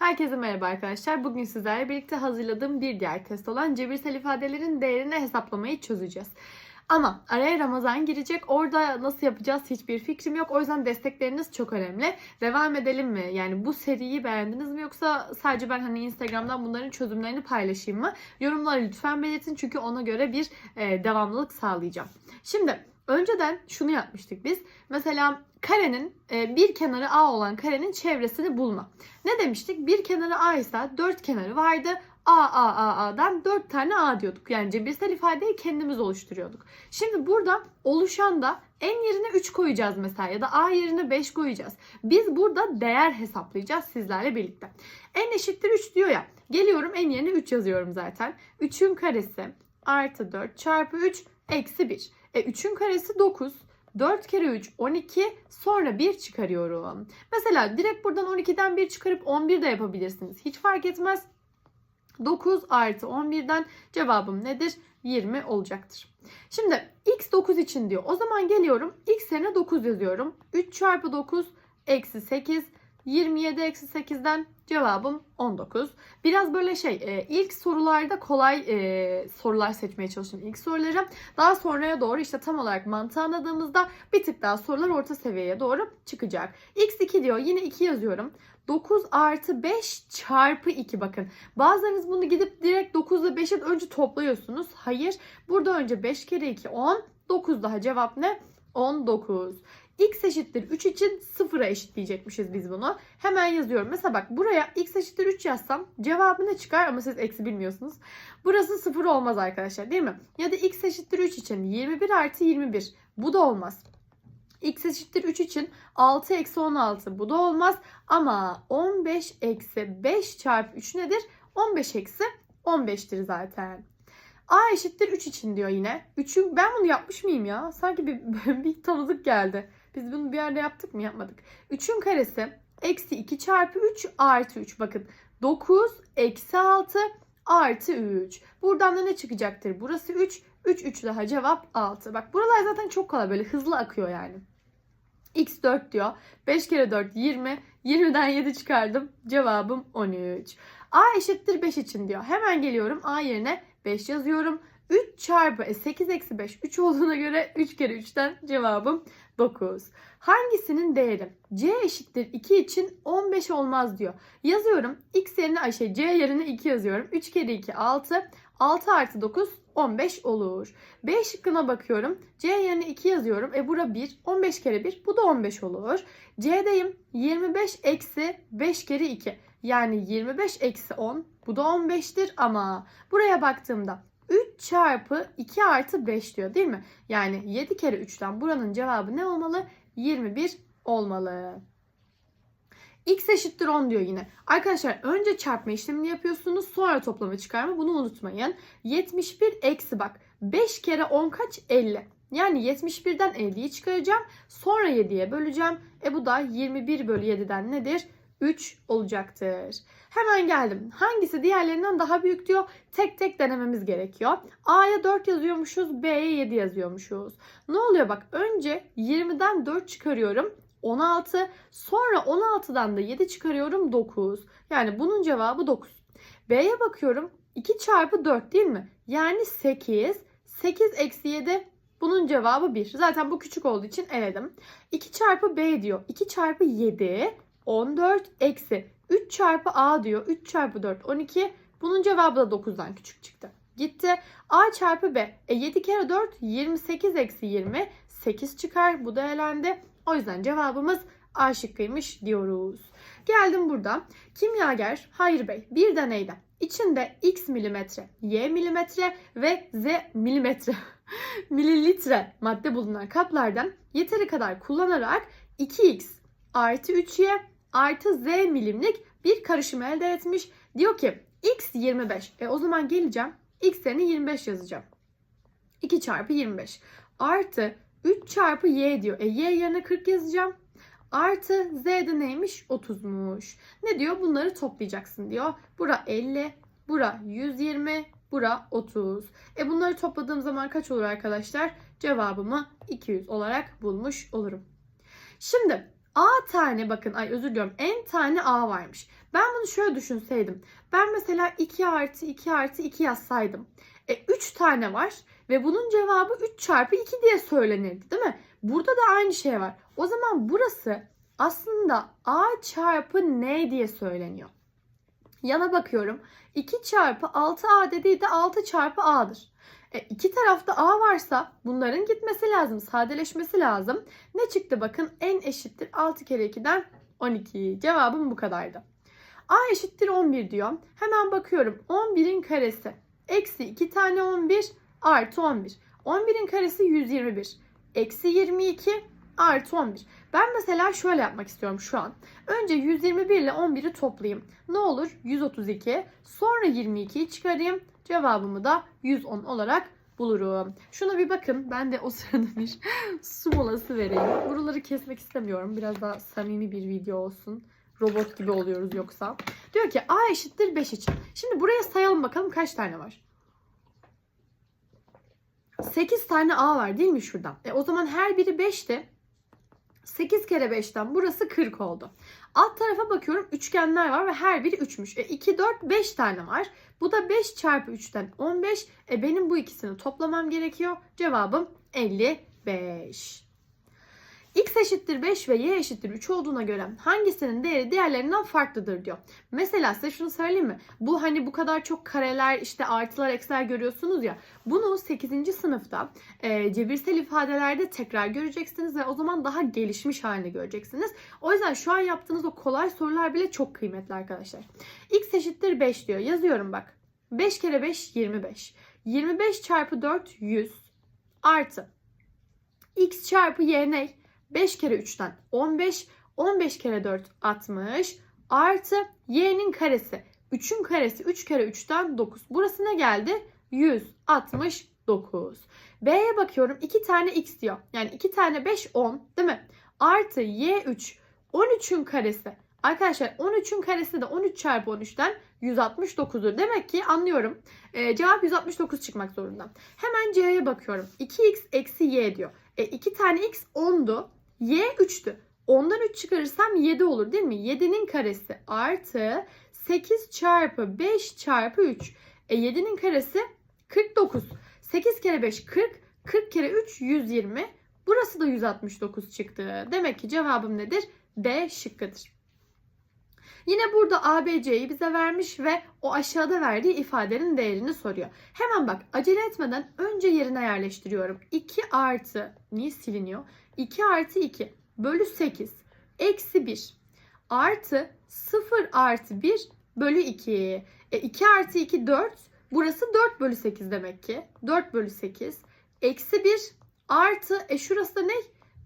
Herkese merhaba arkadaşlar. Bugün sizlerle birlikte hazırladığım bir diğer test olan cebirsel ifadelerin değerini hesaplamayı çözeceğiz. Ama araya Ramazan girecek. Orada nasıl yapacağız hiçbir fikrim yok. O yüzden destekleriniz çok önemli. Devam edelim mi? Yani bu seriyi beğendiniz mi yoksa sadece ben hani Instagram'dan bunların çözümlerini paylaşayım mı? Yorumları lütfen belirtin çünkü ona göre bir e, devamlılık sağlayacağım. Şimdi önceden şunu yapmıştık biz. Mesela karenin e, bir kenarı A olan karenin çevresini bulma. Ne demiştik? Bir kenarı A ise dört kenarı vardı. A, A, A, A'dan 4 tane A diyorduk. Yani cebirsel ifadeyi kendimiz oluşturuyorduk. Şimdi burada oluşan da en yerine 3 koyacağız mesela ya da A yerine 5 koyacağız. Biz burada değer hesaplayacağız sizlerle birlikte. En eşittir 3 diyor ya. Geliyorum en yerine 3 yazıyorum zaten. 3'ün karesi artı 4 çarpı 3 eksi 1. E 3'ün karesi 9. 4 kere 3 12 sonra 1 çıkarıyorum. Mesela direkt buradan 12'den 1 çıkarıp 11 de yapabilirsiniz. Hiç fark etmez. 9 artı 11'den cevabım nedir? 20 olacaktır. Şimdi x 9 için diyor. O zaman geliyorum x yerine 9 yazıyorum. 3 çarpı 9 eksi 8. 27 eksi 8'den cevabım 19. Biraz böyle şey e, ilk sorularda kolay e, sorular seçmeye çalıştım ilk soruları. Daha sonraya doğru işte tam olarak mantığı anladığımızda bir tık daha sorular orta seviyeye doğru çıkacak. x2 diyor yine 2 yazıyorum. 9 artı 5 çarpı 2 bakın. Bazılarınız bunu gidip direkt 9 ile 5'i önce topluyorsunuz. Hayır. Burada önce 5 kere 2 10. 9 daha cevap ne? 19. X eşittir 3 için 0'a eşitleyecekmişiz biz bunu. Hemen yazıyorum. Mesela bak buraya x eşittir 3 yazsam cevabı ne çıkar ama siz eksi bilmiyorsunuz. Burası 0 olmaz arkadaşlar değil mi? Ya da x eşittir 3 için 21 artı 21. Bu da olmaz. x eşittir 3 için 6 eksi 16. Bu da olmaz. Ama 15 eksi 5 çarpı 3 nedir? 15 eksi 15'tir zaten. A eşittir 3 için diyor yine. 3'ü ben bunu yapmış mıyım ya? Sanki bir, bir tanıdık geldi. Biz bunu bir yerde yaptık mı? Yapmadık. 3'ün karesi eksi 2 çarpı 3 artı 3. Bakın 9 eksi 6 artı 3. Buradan da ne çıkacaktır? Burası 3. 3 3 daha cevap 6. Bak buralar zaten çok kolay böyle hızlı akıyor yani. X 4 diyor. 5 kere 4 20. 20'den 7 çıkardım. Cevabım 13. A eşittir 5 için diyor. Hemen geliyorum. A yerine 5 yazıyorum. 3 çarpı e, 8 eksi 5 3 olduğuna göre 3 kere 3'ten cevabım 9. Hangisinin değeri c eşittir 2 için 15 olmaz diyor. Yazıyorum x yerine şey c yerine 2 yazıyorum. 3 kere 2 6. 6 artı 9 15 olur. B şıkkına bakıyorum. C yerine 2 yazıyorum. E bura 1. 15 kere 1. Bu da 15 olur. C'deyim. 25 eksi 5 kere 2. Yani 25 eksi 10. Bu da 15'tir ama buraya baktığımda 3 çarpı 2 artı 5 diyor değil mi? Yani 7 kere 3'ten buranın cevabı ne olmalı? 21 olmalı. X eşittir 10 diyor yine. Arkadaşlar önce çarpma işlemini yapıyorsunuz sonra toplama çıkarma bunu unutmayın. 71 eksi bak 5 kere 10 kaç? 50. Yani 71'den 50'yi çıkaracağım. Sonra 7'ye böleceğim. E bu da 21 bölü 7'den nedir? 3 olacaktır. Hemen geldim. Hangisi diğerlerinden daha büyük diyor. Tek tek denememiz gerekiyor. A'ya 4 yazıyormuşuz. B'ye 7 yazıyormuşuz. Ne oluyor bak. Önce 20'den 4 çıkarıyorum. 16. Sonra 16'dan da 7 çıkarıyorum. 9. Yani bunun cevabı 9. B'ye bakıyorum. 2 çarpı 4 değil mi? Yani 8. 8 eksi 7 bunun cevabı 1. Zaten bu küçük olduğu için eledim. 2 çarpı B diyor. 2 çarpı 7 14 eksi 3 çarpı A diyor. 3 çarpı 4 12. Bunun cevabı da 9'dan küçük çıktı. Gitti. A çarpı B. E 7 kere 4 28 eksi 20. 8 çıkar. Bu da elendi. O yüzden cevabımız A şıkkıymış diyoruz. Geldim burada. Kimyager Hayır Bey bir deneyde içinde x milimetre, y milimetre ve z milimetre mililitre madde bulunan kaplardan yeteri kadar kullanarak 2x artı 3y artı z milimlik bir karışım elde etmiş. Diyor ki x 25. E o zaman geleceğim. x yerine 25 yazacağım. 2 çarpı 25 artı 3 çarpı y diyor. E y yerine 40 yazacağım. Artı z de neymiş? 30'muş. Ne diyor? Bunları toplayacaksın diyor. Bura 50, bura 120, bura 30. E bunları topladığım zaman kaç olur arkadaşlar? Cevabımı 200 olarak bulmuş olurum. Şimdi A tane bakın ay özür diliyorum n tane A varmış. Ben bunu şöyle düşünseydim. Ben mesela 2 artı 2 artı 2 yazsaydım. E 3 tane var ve bunun cevabı 3 çarpı 2 diye söylenirdi değil mi? Burada da aynı şey var. O zaman burası aslında a çarpı n diye söyleniyor. Yana bakıyorum. 2 çarpı 6a dediği de 6 çarpı a'dır. E, iki tarafta a varsa bunların gitmesi lazım, sadeleşmesi lazım. Ne çıktı bakın? n eşittir 6 kere 2'den 12. Cevabım bu kadardı. a eşittir 11 diyor. Hemen bakıyorum. 11'in karesi. Eksi 2 tane 11 artı 11. 11'in karesi 121. Eksi 22 artı 11. Ben mesela şöyle yapmak istiyorum şu an. Önce 121 ile 11'i toplayayım. Ne olur? 132. Sonra 22'yi çıkarayım. Cevabımı da 110 olarak bulurum. Şuna bir bakın. Ben de o sırada bir su molası vereyim. Buraları kesmek istemiyorum. Biraz daha samimi bir video olsun. Robot gibi oluyoruz yoksa. Diyor ki A eşittir 5 için. Şimdi buraya sayalım bakalım kaç tane var. 8 tane A var değil mi şuradan? E o zaman her biri 5'ti. 8 kere 5'ten burası 40 oldu. Alt tarafa bakıyorum üçgenler var ve her biri 3'müş. E 2, 4, 5 tane var. Bu da 5 çarpı 3'ten 15. E benim bu ikisini toplamam gerekiyor. Cevabım 55. X eşittir 5 ve Y eşittir 3 olduğuna göre hangisinin değeri diğerlerinden farklıdır diyor. Mesela size şunu söyleyeyim mi? Bu hani bu kadar çok kareler işte artılar eksiler görüyorsunuz ya. Bunu 8. sınıfta e, cebirsel ifadelerde tekrar göreceksiniz ve o zaman daha gelişmiş halini göreceksiniz. O yüzden şu an yaptığınız o kolay sorular bile çok kıymetli arkadaşlar. X eşittir 5 diyor. Yazıyorum bak. 5 kere 5 25. 25 çarpı 4 100 artı x çarpı y ne? 5 kere 3'ten 15, 15 kere 4 60 artı y'nin karesi. 3'ün karesi 3 kere 3'ten 9. Burası ne geldi? 169. B'ye bakıyorum 2 tane x diyor. Yani 2 tane 5 10 değil mi? Artı y3 13'ün karesi. Arkadaşlar 13'ün karesi de 13 çarpı 13'ten 169'dur. Demek ki anlıyorum. Ee, cevap 169 çıkmak zorunda. Hemen C'ye bakıyorum. 2x eksi y diyor. E 2 tane x 10'du. Y 3'tü. 10'dan 3 çıkarırsam 7 olur değil mi? 7'nin karesi artı 8 çarpı 5 çarpı 3. E 7'nin karesi 49. 8 kere 5 40. 40 kere 3 120. Burası da 169 çıktı. Demek ki cevabım nedir? D şıkkıdır. Yine burada ABC'yi bize vermiş ve o aşağıda verdiği ifadenin değerini soruyor. Hemen bak acele etmeden önce yerine yerleştiriyorum. 2 artı niye siliniyor? 2 artı 2 bölü 8 eksi 1 artı 0 artı 1 bölü 2. E 2 artı 2 4. Burası 4 bölü 8 demek ki. 4 bölü 8 eksi 1 artı e şurası da ne?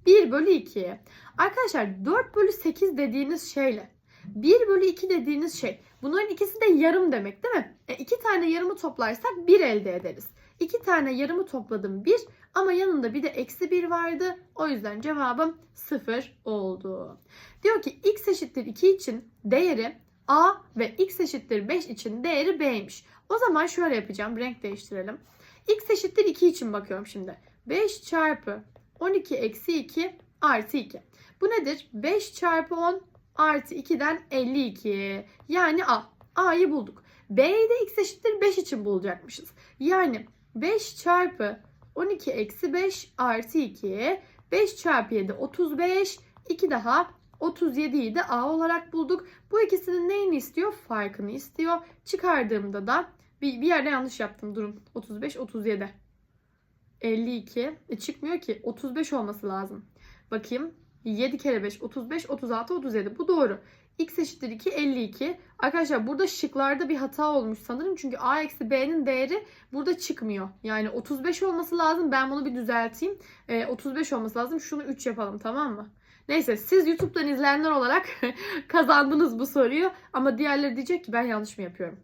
1 bölü 2. Arkadaşlar 4 bölü 8 dediğiniz şeyle 1 bölü 2 dediğiniz şey. Bunların ikisi de yarım demek değil mi? E, iki tane yarımı toplarsak 1 elde ederiz. İki tane yarımı topladım 1 ama yanında bir de eksi 1 vardı. O yüzden cevabım 0 oldu. Diyor ki x eşittir 2 için değeri a ve x eşittir 5 için değeri b'ymiş. O zaman şöyle yapacağım. Renk değiştirelim. x eşittir 2 için bakıyorum şimdi. 5 çarpı 12 eksi 2 artı 2. Bu nedir? 5 çarpı 10 artı 2'den 52. Yani A. A'yı bulduk. B'yi de x eşittir 5 için bulacakmışız. Yani 5 çarpı 12 eksi 5 artı 2. 5 çarpı 7 35. 2 daha 37'yi de A olarak bulduk. Bu ikisinin neyini istiyor? Farkını istiyor. Çıkardığımda da bir, bir yerde yanlış yaptım. Durun. 35, 37. 52. E çıkmıyor ki. 35 olması lazım. Bakayım. 7 kere 5 35 36 37 bu doğru. X eşittir 2 52. Arkadaşlar burada şıklarda bir hata olmuş sanırım. Çünkü A eksi B'nin değeri burada çıkmıyor. Yani 35 olması lazım. Ben bunu bir düzelteyim. E, 35 olması lazım. Şunu 3 yapalım tamam mı? Neyse siz YouTube'dan izleyenler olarak kazandınız bu soruyu. Ama diğerleri diyecek ki ben yanlış mı yapıyorum?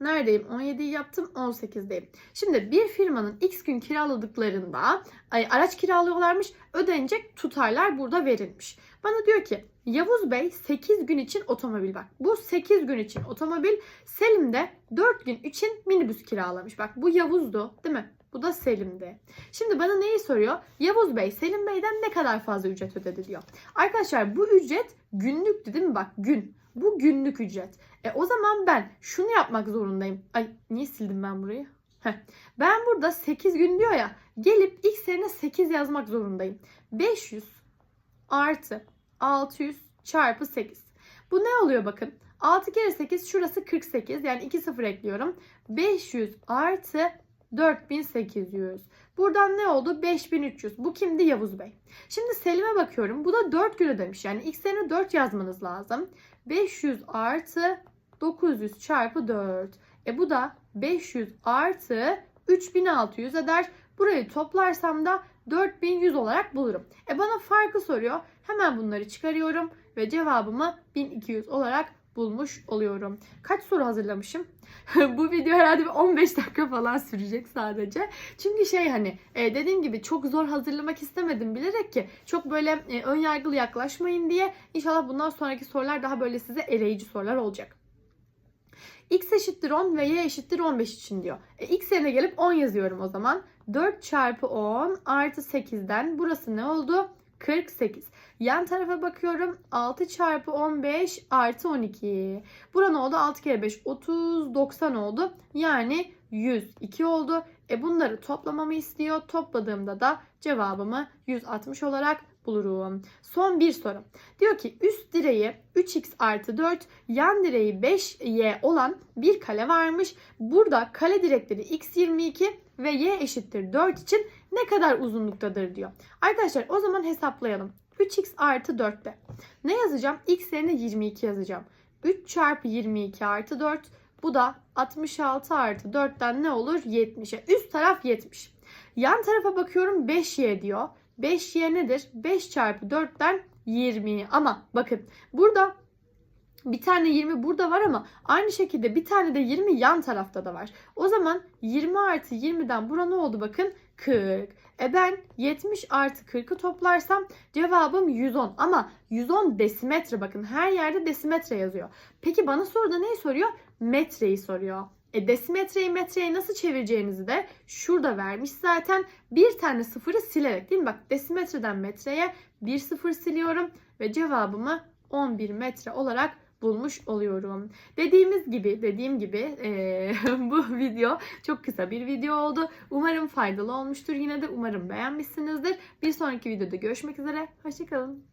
Neredeyim? 17'yi yaptım. 18'deyim. Şimdi bir firmanın x gün kiraladıklarında ay, araç kiralıyorlarmış. Ödenecek tutarlar burada verilmiş. Bana diyor ki Yavuz Bey 8 gün için otomobil bak. Bu 8 gün için otomobil. Selim de 4 gün için minibüs kiralamış. Bak bu Yavuz'du değil mi? Bu da Selim'di. Şimdi bana neyi soruyor? Yavuz Bey Selim Bey'den ne kadar fazla ücret ödedi diyor. Arkadaşlar bu ücret günlüktü değil mi? Bak gün. Bu günlük ücret. E o zaman ben şunu yapmak zorundayım. Ay niye sildim ben burayı? Heh. Ben burada 8 gün diyor ya. Gelip x yerine 8 yazmak zorundayım. 500 artı 600 çarpı 8. Bu ne oluyor bakın. 6 kere 8 şurası 48. Yani 2 sıfır ekliyorum. 500 artı 4800. Buradan ne oldu? 5300. Bu kimdi? Yavuz Bey. Şimdi Selim'e bakıyorum. Bu da 4 gün ödemiş. Yani x yerine 4 yazmanız lazım. 500 artı 900 çarpı 4. E bu da 500 artı 3600 eder. Burayı toplarsam da 4100 olarak bulurum. E bana farkı soruyor. Hemen bunları çıkarıyorum ve cevabımı 1200 olarak bulmuş oluyorum. Kaç soru hazırlamışım? Bu video herhalde bir 15 dakika falan sürecek sadece. Çünkü şey hani e, dediğim gibi çok zor hazırlamak istemedim bilerek ki çok böyle e, ön yargılı yaklaşmayın diye. İnşallah bundan sonraki sorular daha böyle size eleyici sorular olacak. x eşittir 10 ve y eşittir 15 için diyor. E, x yerine gelip 10 yazıyorum o zaman. 4 çarpı 10 artı 8'den burası ne oldu? 48. Yan tarafa bakıyorum. 6 çarpı 15 artı 12. Bura ne oldu? 6 kere 5 30 90 oldu. Yani 102 oldu. E bunları toplamamı istiyor. Topladığımda da cevabımı 160 olarak bulurum. Son bir soru. Diyor ki üst direği 3x artı 4, yan direği 5y olan bir kale varmış. Burada kale direkleri x22 ve y eşittir 4 için ne kadar uzunluktadır diyor. Arkadaşlar o zaman hesaplayalım. 3x artı 4'te. Ne yazacağım? x yerine 22 yazacağım. 3 çarpı 22 artı 4. Bu da 66 artı 4'ten ne olur? 70'e. Üst taraf 70. Yan tarafa bakıyorum 5y diyor. 5y nedir? 5 çarpı 4'ten 20. Ama bakın burada bir tane 20 burada var ama aynı şekilde bir tane de 20 yan tarafta da var. O zaman 20 artı 20'den bura ne oldu bakın? 40. E ben 70 artı 40'ı toplarsam cevabım 110. Ama 110 desimetre bakın her yerde desimetre yazıyor. Peki bana soruda neyi soruyor? Metreyi soruyor. E desimetreyi metreye nasıl çevireceğinizi de şurada vermiş zaten. Bir tane sıfırı silerek değil mi? Bak desimetreden metreye bir sıfır siliyorum ve cevabımı 11 metre olarak bulmuş oluyorum. Dediğimiz gibi, dediğim gibi eee, bu video çok kısa bir video oldu. Umarım faydalı olmuştur. Yine de umarım beğenmişsinizdir. Bir sonraki videoda görüşmek üzere. Hoşçakalın.